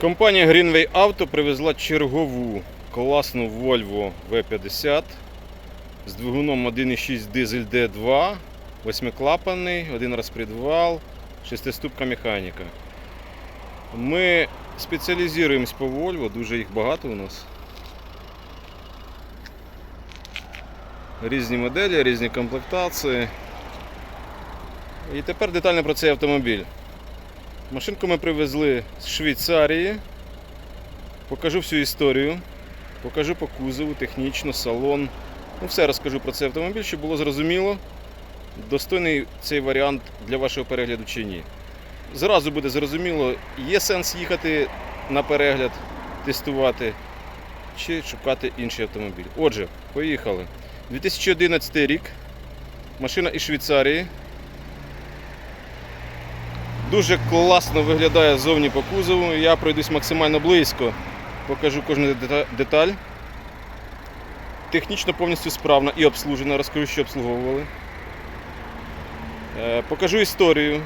Компанія Greenway Auto привезла чергову класну Volvo V50 з двигуном 1.6 дизель D2, восьмиклапанний, один розпредвал, шестиступка механіка. Ми спеціалізуємось по Volvo, дуже їх багато у нас. Різні моделі, різні комплектації. І тепер детально про цей автомобіль. Машинку ми привезли з Швейцарії. Покажу всю історію. Покажу по кузову, технічно, салон. Ну, все розкажу про цей автомобіль, щоб було зрозуміло, достойний цей варіант для вашого перегляду чи ні. Зразу буде зрозуміло, є сенс їхати на перегляд, тестувати чи шукати інший автомобіль. Отже, поїхали. 2011 рік. Машина із Швейцарії. Дуже класно виглядає ззовні по кузову. Я пройдусь максимально близько, покажу кожну деталь. Технічно повністю справна і обслужена, розкажу, що обслуговували. Е, Покажу історію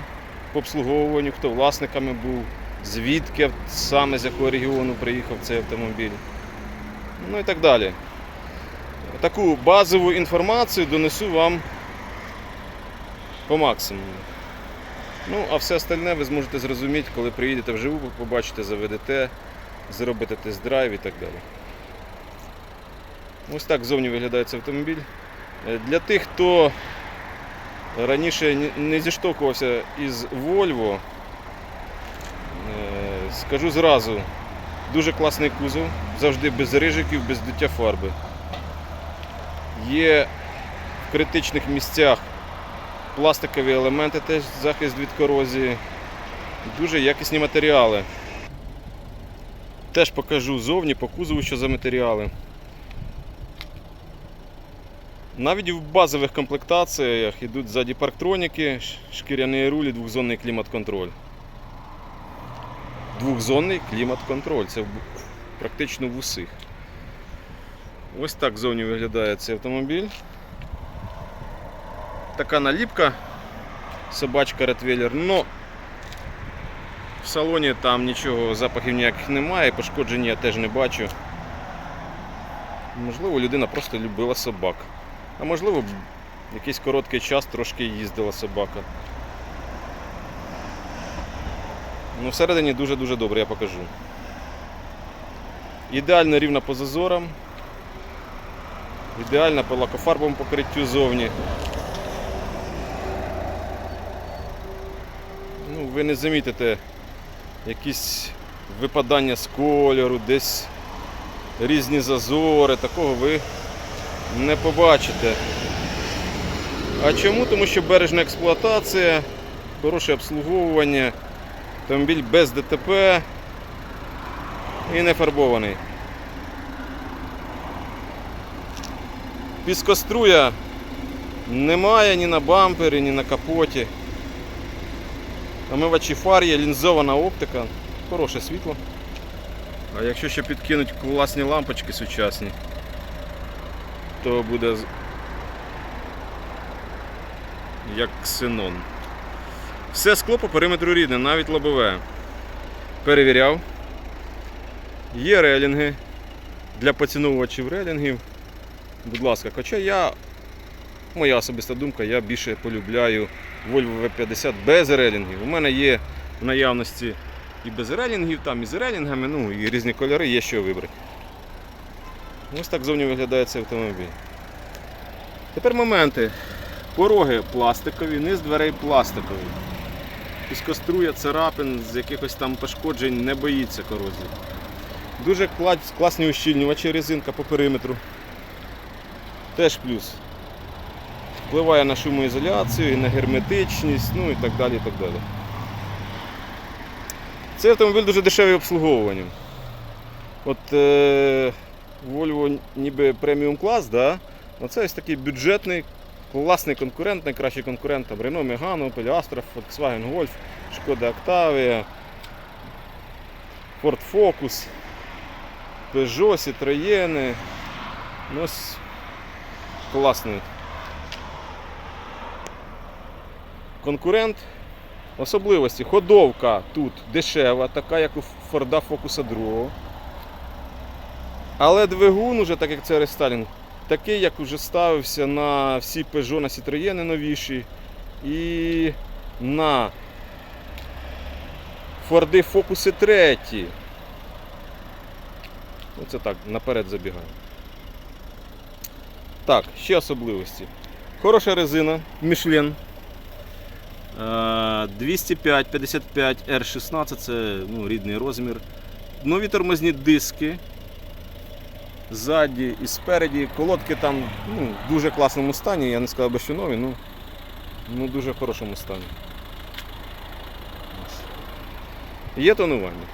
по обслуговуванню, хто власниками був, звідки саме з якого регіону приїхав цей автомобіль. Ну і так далі. Таку базову інформацію донесу вам по максимуму. Ну, а все остальне ви зможете зрозуміти, коли приїдете вживу, побачите, заведете, зробите тест-драйв і так далі. Ось так зовні виглядає цей автомобіль. Е, Для тих, хто раніше не зіштовхувався із Volvo, е, скажу зразу, дуже класний кузов, завжди без рижиків, без дуття фарби. Є в критичних місцях пластикові елементи, теж захист від корозії. Дуже якісні матеріали. Теж покажу зовні по кузову, що за матеріали. Навіть в базових комплектаціях йдуть ззаді парктроніки, шкіряні рулі, двохзонний клімат-контроль. Двохзонний клімат-контроль. Це практично в усіх. Ось так зовні виглядає цей автомобіль. Така наліпка, собачка Ретвейлер, но в салоні там нічого, запахів ніяких немає, пошкоджень я теж не бачу. Можливо, людина просто любила собак. А можливо, якийсь короткий час трошки їздила собака. Ну, всередині дуже-дуже добре, я покажу. Ідеально рівна по зазорам. Ідеальна по лакофарбовому покриттю зовні. Ви не замітите якісь випадання з кольору, десь різні зазори, такого ви не побачите. А чому? Тому що бережна експлуатація, хороше обслуговування, автомобіль без ДТП і не фарбований. Піскоструя немає ні на бампері, ні на капоті. Омивачі фар є, лінзована оптика, хороше світло. А якщо ще підкинуть класні лампочки сучасні, то буде як ксенон. Все скло по периметру рідне, навіть лобове. Перевіряв. Є релінги для поціновувачів релінгів. Будь ласка, хоча я, моя особиста думка, я більше полюбляю Volvo V50 без релінгів. У мене є в наявності і без релінгів, там і з релінгами, ну і різні кольори, є що вибрати. Ось так зовні виглядає цей автомобіль. Тепер моменти. Пороги пластикові, низ дверей пластиковий. Піскоструя, царапин, з якихось там пошкоджень не боїться корозії. Дуже клас- класні ущільнювачі, резинка по периметру. Теж плюс. Впливає на шумоізоляцію, і на герметичність, ну і так далі. і так далі. Цей автомобіль дуже дешевий в обслуговуванні. От е, Volvo ніби преміум клас, да? оце ось такий бюджетний, класний конкурент, найкращий конкурент там Renault Megane, Opel Astra, Volkswagen Golf, Шкода Octavia, Ford Focus, Peugeot, Citroën. Ну, ось класний конкурент Особливості. Ходовка тут дешева, така як у Форда Фокуса 2. Але двигун, уже, так як це рестайлінг, такий, як уже ставився на всі Peugeot, на Citroën новіші. І на Форди Фокуси 3. Оце так, наперед забігаю. Так, ще особливості. Хороша резина Michelin. Е, 205 55 R16 це ну, рідний розмір. Нові тормозні диски. Ззаді і спереді. Колодки там ну, в дуже класному стані. Я не сказав би, що нові, ну, ну дуже в хорошому стані. Є тонування.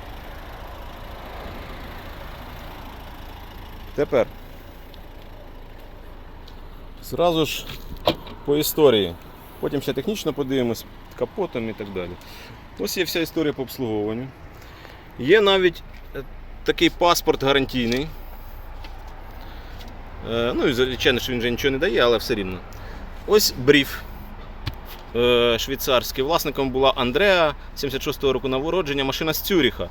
Тепер. Зразу ж по історії. Потім ще технічно подивимось капотом і так далі. Ось є вся історія по обслуговуванню. Є навіть е, такий паспорт гарантійний. Е, Ну і звичайно, що він вже нічого не дає, але все рівно. Ось бриф е, швейцарський. Власником була Андреа 76-го року народження, машина з Цюріха.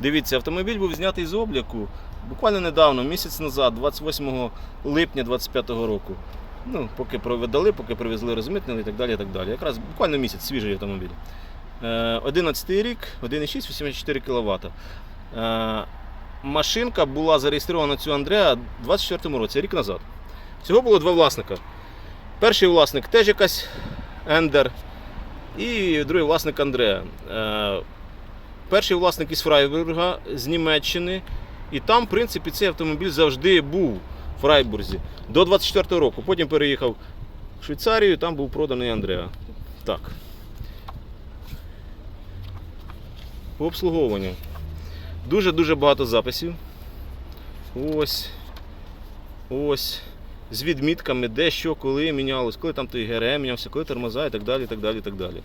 Дивіться, автомобіль був знятий з обліку буквально недавно, місяць назад, 28 липня 25-го року. Ну, поки проведали, поки привезли розмитнили і так далі. і так далі. Якраз буквально місяць свіжий автомобіль. Е, 11 рік, 1,6, 84 кВт. Е, машинка була зареєстрована цю Андреа у 24-му році, рік назад. Всього було два власника. Перший власник теж якась Ендер, і другий власник Андреа. Е, перший власник із Фрайбурга з Німеччини. І там, в принципі, цей автомобіль завжди був Фрайбурзі до 24-го року. Потім переїхав в Швейцарію, там був проданий Андреа. Так. По обслуговуванню. Дуже-дуже багато записів. Ось. Ось. З відмітками, де що, коли мінялось, коли там той ГРМ мінявся, коли тормоза і так далі. так далі, так далі.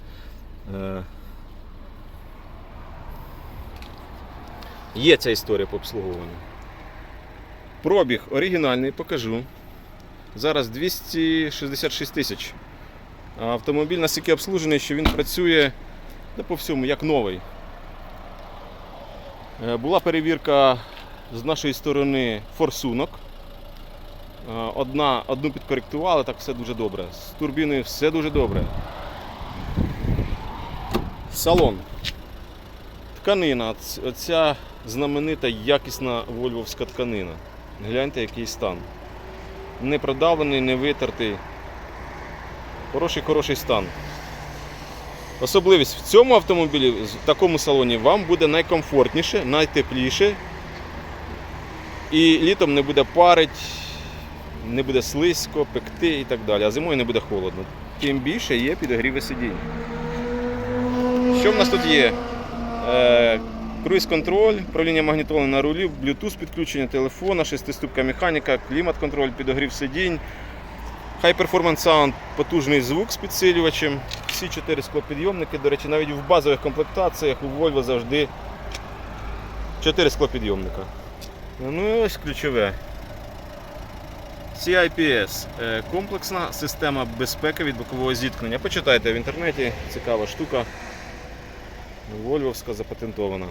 Е, Є ця історія по обслуговуванню. Пробіг оригінальний, покажу. Зараз 266 тисяч. Автомобіль настільки обслужений, що він працює да, по всьому, як новий. Е, Була перевірка з нашої сторони форсунок. Е, Одна, одну підкоректували, так все дуже добре. З турбіною все дуже добре. Салон. Тканина. Оця знаменита якісна вольвовська тканина. Гляньте, який стан. Не продавлений, не витертий. Хороший, хороший стан. Особливість в цьому автомобілі, в такому салоні, вам буде найкомфортніше, найтепліше. І літом не буде парить, не буде слизько, пекти і так далі. А зимою не буде холодно. Тим більше є підогріви сидінь. Що в нас тут є? Круїз-контроль, правління магнітоли на рулі, Bluetooth підключення телефона, шестиступка механіка, клімат-контроль, підогрів сидінь, High Performance Sound, потужний звук з підсилювачем, всі чотири склопідйомники. До речі, навіть в базових комплектаціях у Volvo завжди 4 склопідйомника. Ну і ось ключове. CIPS е, комплексна система безпеки від бокового зіткнення. Почитайте в інтернеті, цікава штука. Вольвовська запатентована.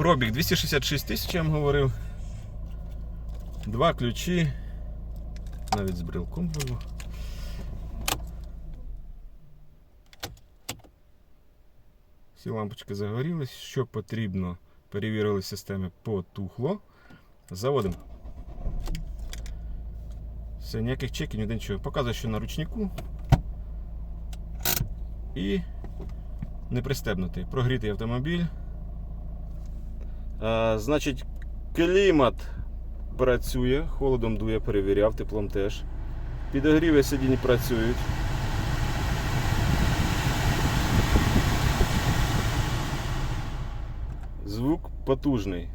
Пробіг 266 тисяч, я вам говорив. Два ключі. Навіть з брелком було. Всі лампочки загорілись. Що потрібно, перевірили системи, потухло. Заводимо. Все, ніяких чеків, ніде нічого. Показує, що на ручнику. І не пристебнутий. Прогрітий автомобіль. А, значить, клімат працює, холодом дує, перевіряв, теплом теж. Підогріви сидінь працюють. Звук потужний.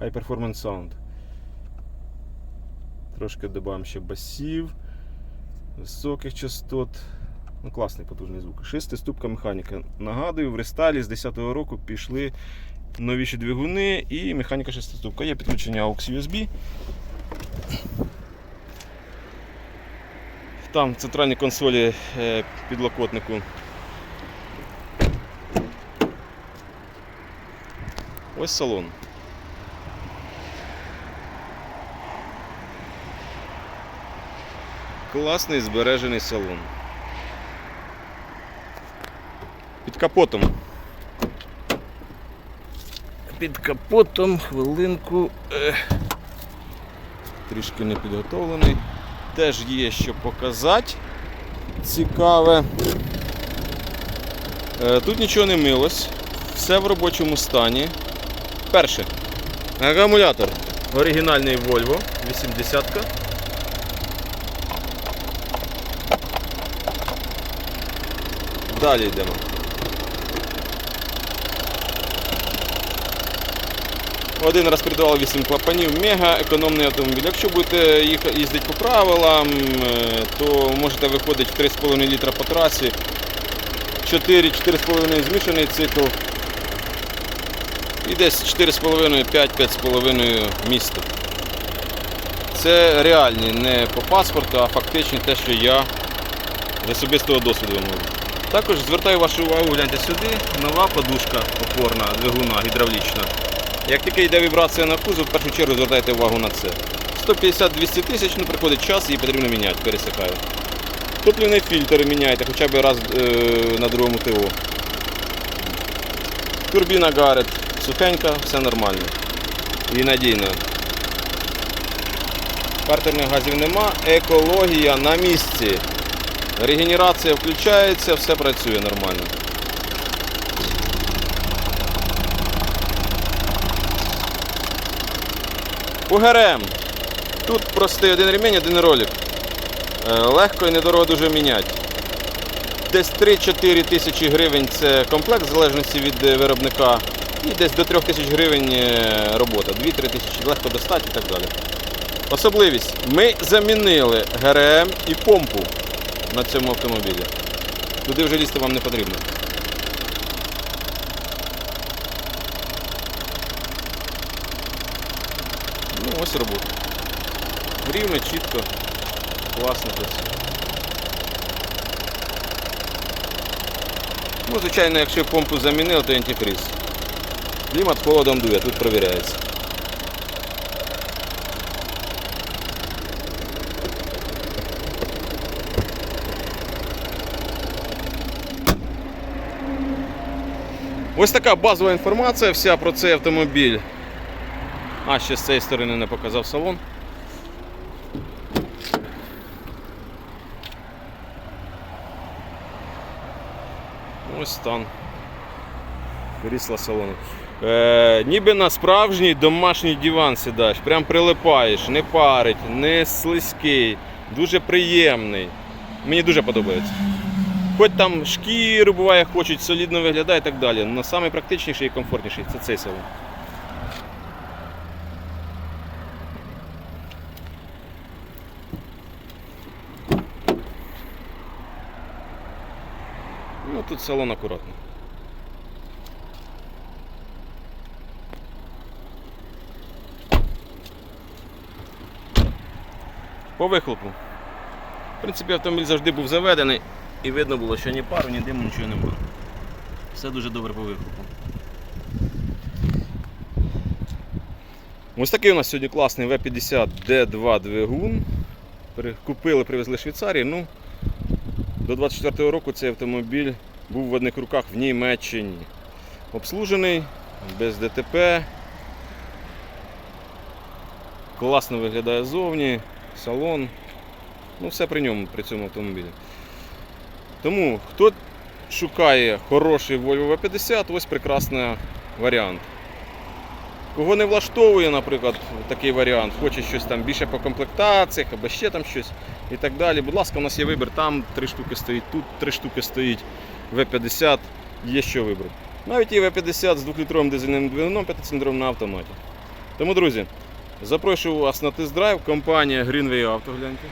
High Performance Sound. Трошки додаємо ще басів, високих частот. Ну, класний потужний звук. Шестиступка механіка. Нагадую, в рестайлі з 10-го року пішли новіші двигуни і механіка шестиступка. Є підключення AUX USB. Там в центральній консолі е, підлокотнику. Ось салон. Класний збережений салон. Під капотом. Під капотом хвилинку. Е, трішки не підготовлений. Теж є що показати. Цікаве. Е, Тут нічого не милось. Все в робочому стані. Перше. Акумулятор. Оригінальний Volvo 80-ка. Далі йдемо. Один розпредвал 8 клапанів, мега економний автомобіль. Якщо будете їздити по правилам, е, то можете виходити в 3,5 літра по трасі. 4-4,5 змішаний цикл. І десь 4,5, 5-5,5 місто. Це реальні, не по паспорту, а фактично те, що я з особистого досвіду говорю. Також звертаю вашу увагу, гляньте сюди, нова подушка опорна двигуна гідравлічна. Як тільки йде вібрація на кузов, в першу чергу звертайте увагу на це. 150-200 тисяч, ну приходить час, її потрібно міняти, пересихає. Топливний фільтр міняйте хоча б раз е, на другому ТО. Турбіна Гарет, сухенька, все нормально. І надійно. Картерних газів нема, екологія на місці. Регенерація включається, все працює нормально. По ГРМ. Тут простий один ремінь, один ролик. Е, Легко і недорого дуже міняти. Десь 3-4 тисячі гривень це комплект, в залежності від е, виробника. І десь до 3 тисяч гривень е, робота. 2-3 тисячі легко достати і так далі. Особливість. Ми замінили ГРМ і помпу на цьому автомобілі. Туди вже лізти вам не потрібно. Ну, ось робота. Рівно, чітко, класно працює. Ну, звичайно, якщо помпу замінили, то антифриз. Клімат холодом дує, тут перевіряється. Ось така базова інформація вся про цей автомобіль. А, ще з цієї сторони не показав салон. Ось стан крісла салону. Е, ніби на справжній домашній диван сідаєш, прям прилипаєш, не парить, не слизький, дуже приємний. Мені дуже подобається. Хоч там шкіру буває, хочуть, солідно виглядає і так далі. але найпрактичніший і комфортніший це цей салон. Тут салон акуратно. По вихлопу. В принципі, автомобіль завжди був заведений і видно було, що ні пару, ні диму, нічого немає. Все дуже добре по вихлопу. Ось такий у нас сьогодні класний V50 D2 двигун. Купили, привезли Швейцарії. Ну, до 24-го року цей автомобіль був в одних руках в Німеччині. Обслужений, без ДТП. Класно виглядає ззовні, салон. Ну, все при ньому, при цьому автомобілі. Тому, хто шукає хороший Volvo V50, ось прекрасний варіант. Кого не влаштовує, наприклад, такий варіант, хоче щось там більше по комплектаціях або ще там щось і так далі. Будь ласка, у нас є вибір, там три штуки стоїть, тут три штуки стоїть, V50, є що вибрати. Навіть є V50 з 2-літровим дизельним двигуном 5-циліндровим на автоматі. Тому, друзі, запрошую вас на тест-драйв, компанія Greenway Auto, гляньте.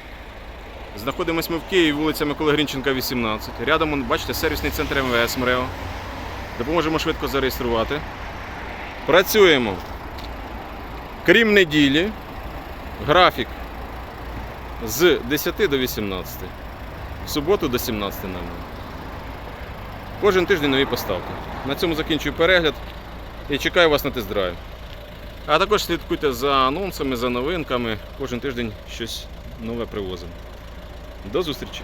Знаходимось ми в Києві, вулиця Миколи Грінченка, 18. Рядом, бачите, сервісний центр МВС МРЕО. Допоможемо швидко зареєструвати. Працюємо. Крім неділі, графік з 10 до 18. В суботу до 17.00. Кожен тиждень нові поставки. На цьому закінчую перегляд і чекаю вас на тест-драйв. А також слідкуйте за анонсами, за новинками. Кожен тиждень щось нове привозимо. До зустрічі!